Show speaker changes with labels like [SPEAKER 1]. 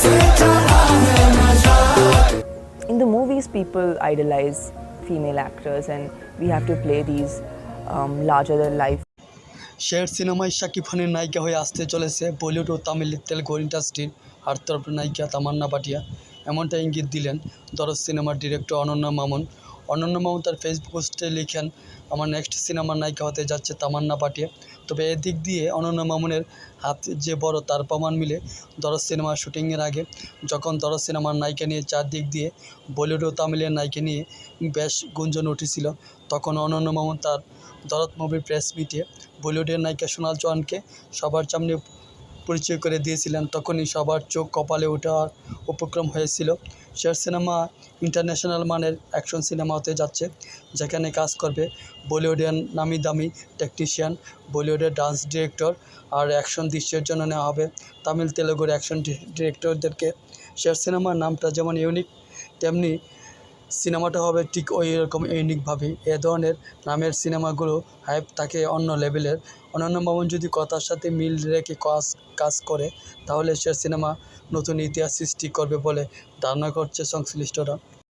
[SPEAKER 1] In the movies, people idolize female actors, and we have to play these um, larger than life.
[SPEAKER 2] শের সিনেমায় শাকিব খানের নায়িকা হয়ে আসতে চলেছে বলিউড ও তামিল তেলুগু ইন্ডাস্ট্রির হারতরফ নায়িকা তামান্না পাটিয়া এমনটা ইঙ্গিত দিলেন দরজ সিনেমার ডিরেক্টর অনন্যা মামুন। অনন্য মামুন তার ফেসবুক পোস্টে লিখেন, আমার নেক্সট সিনেমার নায়িকা হতে যাচ্ছে তামান্না পাটিয়া। তবে এদিক দিয়ে অনন্য মামুনের হাত যে বড় তার প্রমাণ মিলে দরজ সিনেমার শুটিংয়ের আগে, যখন দরজ সিনেমার নায়িকা নিয়ে চারদিক দিয়ে বলিউড ও তামিলের নায়িকা নিয়ে বেশ গুঞ্জন উঠেছিল, তখন অনন্য মামুন তার দরদ মুভির প্রেস মিটে বলিউডের নায়িকা সোনাল চৌহানকে সবার সামনে পরিচয় করে দিয়েছিলেন, তখনই সবার চোখ কপালে ওঠার উপক্রম হয়েছিল। শের সিনেমা ইন্টারন্যাশনাল মানের অ্যাকশন সিনেমা হতে যাচ্ছে, যেখানে কাজ করবে বলিউডের নামি দামি টেকনিশিয়ান, বলিউডের ডান্স ডিরেক্টর আর অ্যাকশন দৃশ্যের জন্য নেওয়া হবে তামিল তেলেগুর অ্যাকশন ডিরেক্টরদেরকে। শের সিনেমার নামটা যেমন ইউনিক, তেমনি সিনেমাটা হবে ঠিক ওই রকম ইউনিকভাবে। এ ধরনের নামের সিনেমাগুলো হাইপ থাকে অন্য লেভেলের অনন্য ভবন যদি কথার সাথে মিল রেখে কাজ কাজ করে, তাহলে সে সিনেমা নতুন ইতিহাস সৃষ্টি করবে বলে ধারণা করছে সংশ্লিষ্টরা।